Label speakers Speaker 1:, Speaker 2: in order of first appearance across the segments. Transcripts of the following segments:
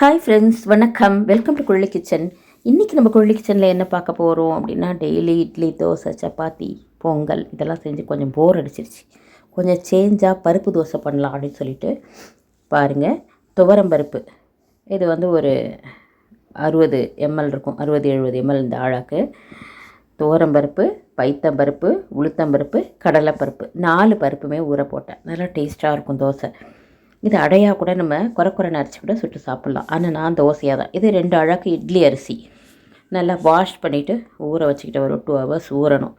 Speaker 1: Hi friends வணக்கம். Welcome to Kuzhali kitchen இன்றைக்கி நம்ம குழலி கிச்சனில் என்ன பார்க்க போகிறோம் அப்படின்னா டெய்லி இட்லி தோசை சப்பாத்தி பொங்கல் இதெல்லாம் செஞ்சு கொஞ்சம் போர் அடிச்சிருச்சு. கொஞ்சம் சேஞ்சாக பருப்பு தோசை பண்ணலாம் அப்படின்னு சொல்லிட்டு பாருங்கள் துவரம் பருப்பு. இது வந்து ஒரு அறுபது எம்எல் இருக்கும். அறுபது எழுபது எம்எல் இந்த ஆழாக்கு. துவரம்பருப்பு பைத்தம்பருப்பு உளுத்தம்பருப்பு கடலைப்பருப்பு நாலு பருப்புமே ஊற போட்டேன். நல்லா டேஸ்ட்டாக இருக்கும் தோசை. இது அடையாக கூட நம்ம குறை அரிசி கூட சுட்டு சாப்பிட்லாம். ஆனால் நான் தோசையாக தான். இது ரெண்டு அழகு இட்லி அரிசி. நல்லா வாஷ் பண்ணிவிட்டு ஊற வச்சுக்கிட்டு ஒரு டூ ஹவர்ஸ் ஊறணும்.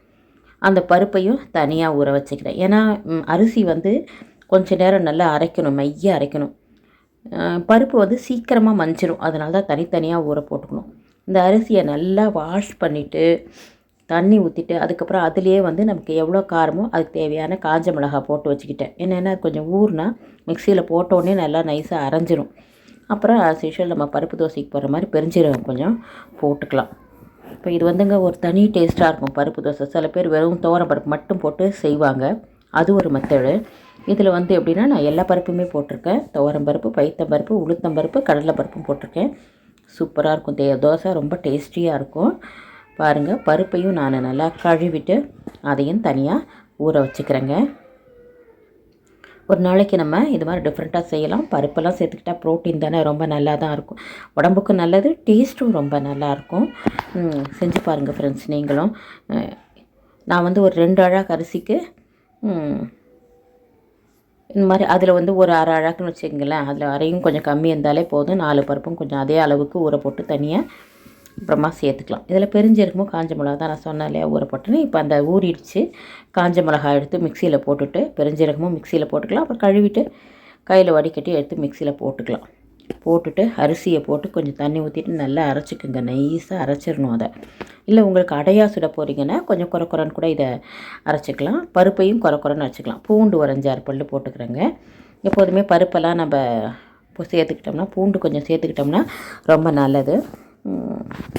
Speaker 1: அந்த பருப்பையும் தனியாக ஊற வச்சுக்கிறேன். ஏன்னா அரிசி வந்து கொஞ்ச நேரம் நல்லா அரைக்கணும் மைய அரைக்கணும். பருப்பு வந்து சீக்கிரமாக மஞ்சிடும் அதனால தான் தனித்தனியாக ஊற போட்டுக்கணும். இந்த அரிசியை நல்லா வாஷ் பண்ணிவிட்டு தண்ணி ஊற்றிட்டு அதுக்கப்புறம் அதுலேயே வந்து நமக்கு எவ்வளோ காரமோ அதுக்கு தேவையான காஞ்ச மிளகாய் போட்டு வச்சுக்கிட்டேன். என்னென்னா கொஞ்சம் ஊறுனா மிக்சியில் போட்டோடனே நல்லா நைஸாக அரைஞ்சிரும். அப்புறம் as யூஷுவல் நம்ம பருப்பு தோசைக்கு போடுற மாதிரி பெருஞ்சீரகம் கொஞ்சம் போட்டுக்கலாம். இப்போ இது வந்துங்க ஒரு தனி டேஸ்ட்டாக இருக்கும் பருப்பு தோசை. சில பேர் வெறும் துவரம் பருப்பு மட்டும் போட்டு செய்வாங்க. அது ஒரு மெத்தடு இதில் வந்து எப்படின்னா நான் எல்லா பருப்புமே போட்டிருக்கேன். துவரம் பருப்பு பைத்தம் பருப்பு உளுத்தம் பருப்பு கடலை பருப்பும் போட்டிருக்கேன். சூப்பராக இருக்கும். தே தோசை ரொம்ப டேஸ்டியாக இருக்கும். பாருங்கள் பருப்பையும் நான் நல்லா கழுவிட்டு அதையும் தனியாக ஊற வச்சுக்கிறேங்க. ஒரு நாளைக்கு நம்ம இது மாதிரி டிஃப்ரெண்ட்டாக செய்யலாம். பருப்பெல்லாம் சேர்த்துக்கிட்டா ப்ரோட்டீன் தானே ரொம்ப நல்லா தான் இருக்கும். உடம்புக்கு நல்லது டேஸ்ட்டும் ரொம்ப நல்லாயிருக்கும் செஞ்சு பாருங்கள் ஃப்ரெண்ட்ஸ் நீங்களும். நான் வந்து ஒரு ரெண்டு அழகு அரிசிக்கு இந்த மாதிரி அதில் வந்து ஒரு அரை அழகுன்னு வச்சுக்கங்களேன். அதில் அரையும் கொஞ்சம் கம்மி இருந்தாலே போதும். நாலு பருப்பும் கொஞ்சம் அதே அளவுக்கு ஊற போட்டு தனியாக அப்புறமா சேர்த்துக்கலாம். இதில் பெருஞ்சீரகமும் காஞ்ச மிளகா தான் நான் சொன்னேன் இல்லையா? ஊற இப்போ அந்த ஊறிடுச்சு. காஞ்ச மிளகா எடுத்து மிக்சியில் போட்டுட்டு பெருஞ்சீரகமும் மிக்சியில் போட்டுக்கலாம். அப்புறம் கழுவிட்டு கையில் வடிகட்டி எடுத்து மிக்சியில் போட்டுக்கலாம். போட்டுட்டு அரிசியை போட்டு கொஞ்சம் தண்ணி ஊற்றிட்டு நல்லா அரைச்சிக்கோங்க. நைஸாக அரைச்சிடணும் அதை. இல்லை உங்களுக்கு அடையாக சுட போகிறீங்கன்னா கொஞ்சம் குறை குறைன்னு கூட இதை அரைச்சிக்கலாம். பருப்பையும் குறை குறைன்னு அரைச்சிக்கலாம். பூண்டு ஒரு அஞ்சாறு பல் போட்டுக்கிறேங்க. எப்போதுமே பருப்பெல்லாம் நம்ம இப்போ சேர்த்துக்கிட்டோம்னா பூண்டு கொஞ்சம் சேர்த்துக்கிட்டோம்னா ரொம்ப நல்லது.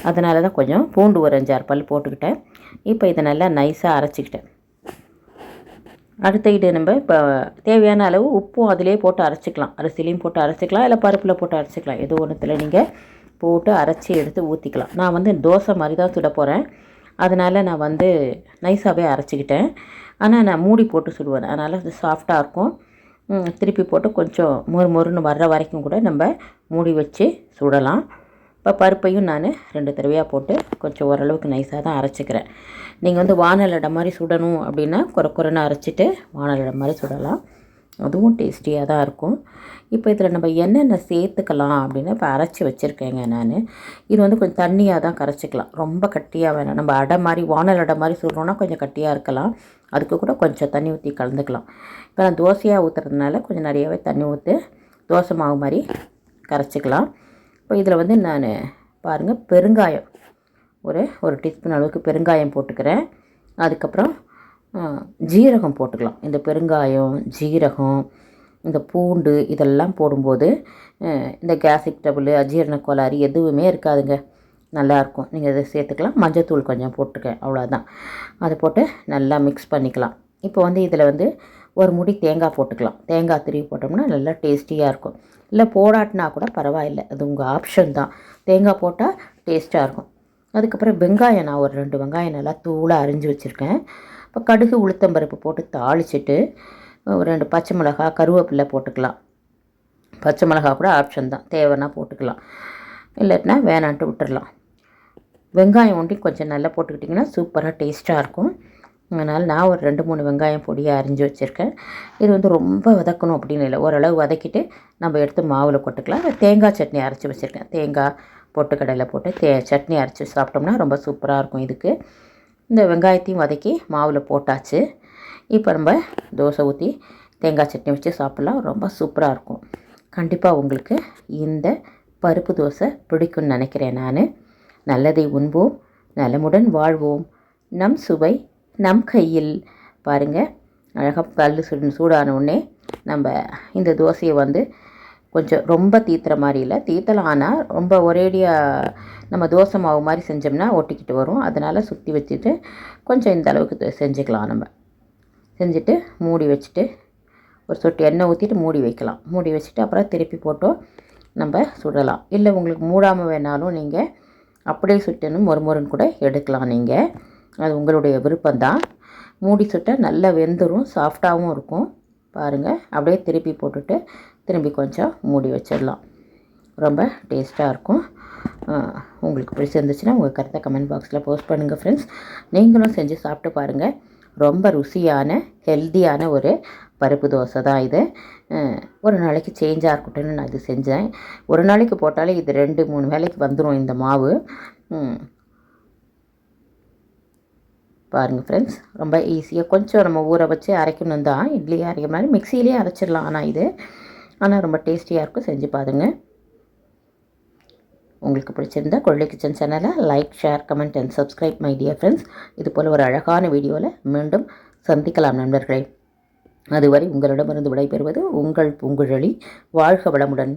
Speaker 1: அதனால தான் கொஞ்சம் பூண்டு ஒரு அஞ்சாறு பல் போட்டுக்கிட்டேன். இப்போ இதை நல்லா நைஸாக அரைச்சிக்கிட்டேன். அடுத்த நம்ம இப்போ தேவையான அளவு உப்பும் அதிலே போட்டு அரைச்சிக்கலாம். அரிசிலையும் போட்டு அரைச்சிக்கலாம் இல்லை பருப்பில் போட்டு அரைச்சிக்கலாம். எது ஒன்றுத்தில் நீங்கள் போட்டு அரைச்சி எடுத்து ஊற்றிக்கலாம் நான் வந்து தோசை மாதிரி தான் சுட போகிறேன் அதனால் நான் வந்து நைஸாகவே அரைச்சிக்கிட்டேன். ஆனால் நான் மூடி போட்டு சுடுவேன். அதனால் அது சாஃப்டாக இருக்கும். திருப்பி போட்டு கொஞ்சம் மொறு மொறுன்னு வர்ற வரைக்கும் கூட நம்ம மூடி வச்சு சுடலாம். இப்போ பருப்பையும் நான் ரெண்டு தடவையாக போட்டு கொஞ்சம் ஓரளவுக்கு நைஸாக தான் அரைச்சிக்கிறேன். நீங்கள் வந்து வானலடை மாதிரி சுடணும் அப்படின்னா குறை குறைன்னு அரைச்சிட்டு வானலடை மாதிரி சுடலாம். அதுவும் டேஸ்டியாக தான் இருக்கும். இப்போ இதில் நம்ம என்னென்ன சேர்த்துக்கலாம் அப்படின்னு இப்போ அரைச்சி வச்சுருக்கேங்க நான். இது வந்து கொஞ்சம் தண்ணியாக தான் கரைச்சிக்கலாம். ரொம்ப கட்டியாக வேணாம். நம்ம அடை மாதிரி வானல் அடை மாதிரி சுடுறோன்னா கொஞ்சம் கட்டியாக இருக்கலாம். அதுக்கு கூட கொஞ்சம் தண்ணி ஊற்றி கலந்துக்கலாம். இப்போ நான் தோசையாக ஊற்றுறதுனால கொஞ்சம் நிறையவே தண்ணி ஊற்றி தோசை மாவு மாதிரி கரைச்சிக்கலாம். இப்போ இதில் வந்து நான் பாருங்கள் பெருங்காயம். ஒரு ஒரு டீஸ்பூன் அளவுக்கு பெருங்காயம் போட்டுக்கிறேன். அதுக்கப்புறம் ஜீரகம் போட்டுக்கலாம். இந்த பெருங்காயம் ஜீரகம் இந்த பூண்டு இதெல்லாம் போடும்போது இந்த கேஸ்ட்ரிக் டபுள் அஜீரண கோளாறு எதுவுமே இருக்காதுங்க. நல்லாயிருக்கும். நீங்கள் இதை சேர்த்துக்கலாம். மஞ்சத்தூள் கொஞ்சம் போட்டுக்கேன் அவ்வளோதான். அதை போட்டு நல்லா மிக்ஸ் பண்ணிக்கலாம். இப்போ வந்து இதில் வந்து ஒரு முடி தேங்காய் போட்டுக்கலாம். தேங்காய் திருவி போட்டோம்னா நல்லா டேஸ்டியாக இருக்கும். இல்லை போடாட்டினா கூட பரவாயில்லை. அது உங்கள் ஆப்ஷன் தான். தேங்காய் போட்டால் டேஸ்ட்டாக இருக்கும். அதுக்கப்புறம் வெங்காயம் நான் ஒரு ரெண்டு வெங்காயம் நல்லா தூளாக அரிஞ்சு வச்சுருக்கேன். இப்போ கடுகு உளுத்தம்பருப்பு போட்டு தாளிச்சிட்டு ஒரு ரெண்டு பச்சை மிளகா கருவேப்பிலை போட்டுக்கலாம். பச்சை மிளகா கூட ஆப்ஷன் தான். தேவைன்னா போட்டுக்கலாம். இல்லாட்டினா வேணான்ட்டு விட்டுறலாம். வெங்காயம் ஒண்டி கொஞ்சம் நல்லா போட்டுக்கிட்டிங்கன்னா சூப்பராக டேஸ்ட்டாக இருக்கும். அதனால் நான் ஒரு ரெண்டு மூணு வெங்காயம் பொடியாக அரிஞ்சு வச்சுருக்கேன். இது வந்து ரொம்ப வதக்கணும் அப்படின்னு இல்லை. ஓரளவு வதக்கிட்டு நம்ம எடுத்து மாவில் கொட்டுக்கலாம் தேங்காய் சட்னி அரைச்சி வச்சுருக்கேன். தேங்காய் பொட்டுக்கடலை போட்டு தே சட்னி அரைச்சி சாப்பிட்டோம்னா ரொம்ப சூப்பராக இருக்கும் இதுக்கு. இந்த வெங்காயத்தையும் வதக்கி மாவில் போட்டாச்சு. இப்போ நம்ம தோசை ஊற்றி தேங்காய் சட்னி வச்சு சாப்பிட்லாம். ரொம்ப சூப்பராக இருக்கும். கண்டிப்பாக உங்களுக்கு இந்த பருப்பு தோசை பிடிக்கும்னு நினைக்கிறேன் நான். நல்லதை உண்போம். நலமுடன் வாழ்வோம். நம் சுவை நம் கையில் பாருங்கள் அழகாக கல் சுடு சூடான உடனே நம்ம இந்த தோசையை வந்து கொஞ்சம் ரொம்ப தீத்துற மாதிரி இல்லை. தீத்தலாம் ஆனால் ரொம்ப ஒரேடியாக நம்ம தோசை மாவு மாதிரி செஞ்சோம்னா ஒட்டிக்கிட்டு வரும். அதனால் சுற்றி வச்சுட்டு கொஞ்சம் இந்த அளவுக்கு செஞ்சுக்கலாம் நம்ம. செஞ்சுட்டு மூடி வச்சுட்டு ஒரு சொட்டு எண்ணெய் ஊற்றிட்டு மூடி வைக்கலாம். மூடி வச்சுட்டு அப்புறம் திருப்பி போட்டோம் நம்ம சுடலாம். இல்லை உங்களுக்கு மூடாமல் வேணாலும் நீங்கள் அப்படியே சுட்டணும் மொறுமொறுன்னு கூட எடுக்கலாம் நீங்கள் அது உங்களுடைய விருப்பம்தான். மூடி சுட்ட நல்லா வெந்துடும் சாஃப்டாகவும் இருக்கும். பாருங்கள் அப்படியே திருப்பி போட்டுட்டு திரும்பி கொஞ்சம் மூடி வச்சிடலாம். ரொம்ப டேஸ்ட்டாக இருக்கும். உங்களுக்கு பிடிச்சிருந்துச்சுன்னா உங்கள் கருத்தை கமெண்ட் பாக்ஸில் போஸ்ட் பண்ணுங்கள் ஃப்ரெண்ட்ஸ் நீங்களும் செஞ்சு சாப்பிட்டு பாருங்கள் ரொம்ப ருசியான ஹெல்த்தியான ஒரு பருப்பு தோசை தான் இது ஒரு நாளைக்கு சேஞ்சாக இருக்கட்டும்னு நான் இது செஞ்சேன். ஒரு நாளைக்கு போட்டாலே இது ரெண்டு மூணு வேளைக்கு வந்துடும் இந்த மாவு. ம். பாருங்கள் ஃப்ரெண்ட்ஸ் ரொம்ப ஈஸியாக கொஞ்சம் நம்ம ஊற வச்சு அரைக்கணும் தான். இட்லி அரைக்கிற மாதிரி மிக்சியிலே அரைச்சிடலாம் ஆனால் இது. ஆனால் ரொம்ப டேஸ்டியாக இருக்கும். செஞ்சு பாருங்கள் உங்களுக்கு பிடிச்சிருந்தா கொள்ளை கிச்சன் சேனலை like share comment and subscribe my dear friends இது போல் ஒரு அழகான வீடியோவில் மீண்டும் சந்திக்கலாம் நண்பர்களே. அதுவரை உங்களிடமிருந்து விடைபெறுவது உங்கள் பூங்குழலி. வாழ்க வளமுடன்.